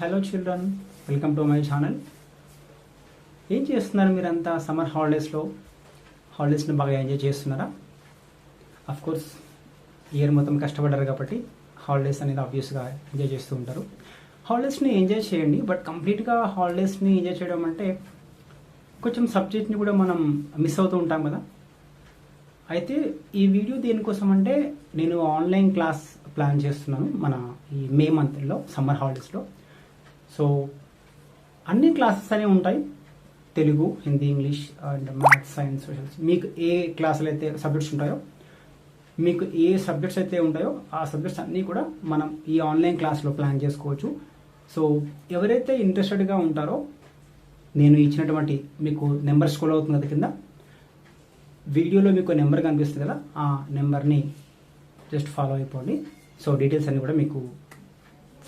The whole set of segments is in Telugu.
Hello children welcome to my channel ఏం చేస్తున్నారు మీరంతా? సమ్మర్ హాలిడేస్లో హాలిడేస్ని బాగా ఎంజాయ్ చేస్తున్నారా? అఫ్ కోర్స్ ఇయర్ మొత్తం కష్టపడ్డారు కాబట్టి హాలిడేస్ అనేది ఆబ్వియస్గా ఎంజాయ్ చేస్తూ ఉంటారు. హాలిడేస్ని ఎంజాయ్ చేయండి బట్ కంప్లీట్గా హాలిడేస్ని ఎంజాయ్ చేయడం అంటే కొంచెం సబ్జెక్ట్ని కూడా మనం మిస్ అవుతూ ఉంటాం కదా. అయితే ఈ వీడియో దేనికోసం అంటే నేను ఆన్లైన్ క్లాస్ ప్లాన్ చేస్తున్నాను మన ఈ మే మంత్లో సమ్మర్ హాలిడేస్లో సో అన్ని క్లాసెస్ అనేవి ఉంటాయి. Telugu Hindi English and maths science socials మీకు ఏ క్లాసులు అయితే సబ్జెక్ట్స్ ఉంటాయో మీకు ఏ సబ్జెక్ట్స్ అయితే ఉంటాయో ఆ సబ్జెక్ట్స్ అన్నీ కూడా మనం ఈ ఆన్లైన్ క్లాస్లో ప్లాన్ చేసుకోవచ్చు. సో ఎవరైతే ఇంట్రెస్టెడ్గా ఉంటారో నేను ఇచ్చినటువంటి మీకు నెంబర్ స్కూల్ అవుతుంది కదా కింద. వీడియోలో మీకు నెంబర్ కనిపిస్తుంది కదా ఆ నెంబర్ని జస్ట్ ఫాలో అయిపోండి. సో డీటెయిల్స్ అన్నీ కూడా మీకు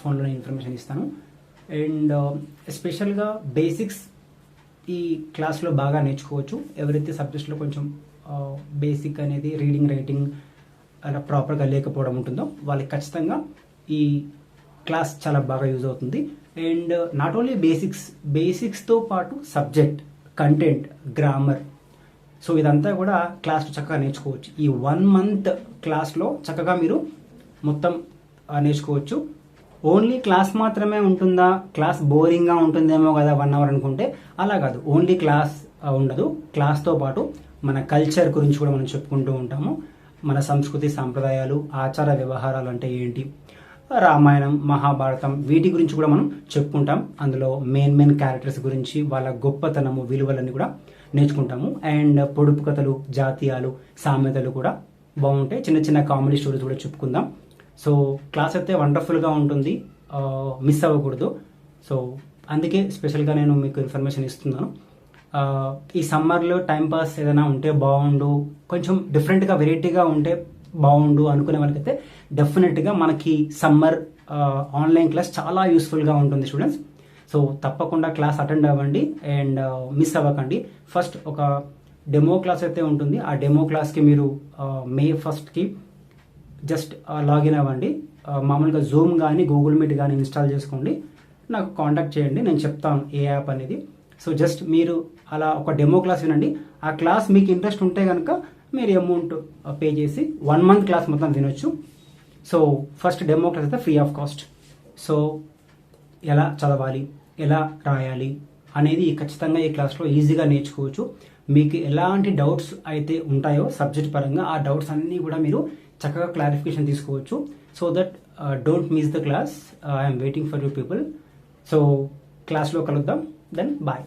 ఫోన్లోనే ఇన్ఫర్మేషన్ ఇస్తాను. అండ్ uh, ఎస్పెషల్గా బేసిక్స్ ఈ క్లాస్లో బాగా నేర్చుకోవచ్చు. ఎవరైతే సబ్జెక్ట్స్లో కొంచెం uh, బేసిక్ అనేది రీడింగ్ రైటింగ్ అలా ప్రాపర్గా లేకపోవడం ఉంటుందో వాళ్ళకి ఖచ్చితంగా ఈ క్లాస్ చాలా బాగా యూజ్ అవుతుంది. అండ్ నాట్ ఓన్లీ బేసిక్స్ బేసిక్స్తో పాటు సబ్జెక్ట్ కంటెంట్ గ్రామర్. సో ఇదంతా కూడా క్లాస్లో చక్కగా నేర్చుకోవచ్చు. ఈ వన్ మంత్ క్లాస్లో చక్కగా మీరు మొత్తం uh, నేర్చుకోవచ్చు. ఓన్లీ క్లాస్ మాత్రమే ఉంటుందా? క్లాస్ బోరింగ్గా ఉంటుందేమో కదా వన్ అవర్ అనుకుంటే అలా కాదు. ఓన్లీ క్లాస్ ఉండదు. క్లాస్తో పాటు మన కల్చర్ గురించి కూడా మనం చెప్పుకుంటూ ఉంటాము. మన సంస్కృతి సాంప్రదాయాలు ఆచార వ్యవహారాలు అంటే ఏంటి? రామాయణం మహాభారతం వీటి గురించి కూడా మనం చెప్పుకుంటాం. అందులో మెయిన్ మెయిన్ క్యారెక్టర్స్ గురించి వాళ్ళ గొప్పతనము విలువలన్నీ కూడా నేర్చుకుంటాము. అండ్ పొడుపు కథలు జాతీయాలు సామెతలు కూడా బాగుంటాయి. చిన్న చిన్న కామెడీ స్టోరీస్ కూడా చెప్పుకుందాం. సో క్లాస్ అయితే వండర్ఫుల్గా ఉంటుంది. మిస్ అవ్వకూడదు. సో అందుకే స్పెషల్గా నేను మీకు ఇన్ఫర్మేషన్ ఇస్తున్నాను. ఈ సమ్మర్లో టైంపాస్ ఏదైనా ఉంటే బాగుండు. కొంచెం డిఫరెంట్గా వెరైటీగా ఉంటే బాగుండు అనుకునే వాళ్ళకైతే డెఫినెట్గా మనకి సమ్మర్ ఆన్లైన్ క్లాస్ చాలా యూస్ఫుల్గా ఉంటుంది స్టూడెంట్స్. సో తప్పకుండా క్లాస్ అటెండ్ అవ్వండి అండ్ మిస్ అవ్వకండి. ఫస్ట్ ఒక డెమో క్లాస్ అయితే ఉంటుంది. ఆ డెమో క్లాస్కి మీరు మే ఫస్ట్కి జస్ట్ లాగిన్ అవ్వండి. మామూలుగా జూమ్ కానీ గూగుల్ మీట్ కానీ ఇన్స్టాల్ చేసుకోండి. నాకు కాంటాక్ట్ చేయండి నేను చెప్తాను ఏ యాప్ అనేది. సో జస్ట్ మీరు అలా ఒక డెమో క్లాస్ వినండి. ఆ క్లాస్ మీకు ఇంట్రెస్ట్ ఉంటే కనుక మీరు అమౌంట్ పే చేసి వన్ మంత్ క్లాస్ మొత్తం వినొచ్చు సో ఫస్ట్ డెమో క్లాస్ అయితే ఫ్రీ ఆఫ్ కాస్ట్ సో ఎలా చదవాలి ఎలా రాయాలి అనేది ఖచ్చితంగా ఈ క్లాస్లో ఈజీగా నేర్చుకోవచ్చు. మీకు ఎలాంటి డౌట్స్ అయితే ఉంటాయో సబ్జెక్ట్ పరంగా ఆ డౌట్స్ అన్నీ కూడా మీరు చక్కగా క్లారిఫికేషన్ తీసుకోవచ్చు. So that don't miss the class I'm waiting for you people so క్లాస్లో కలుద్దాం. Then bye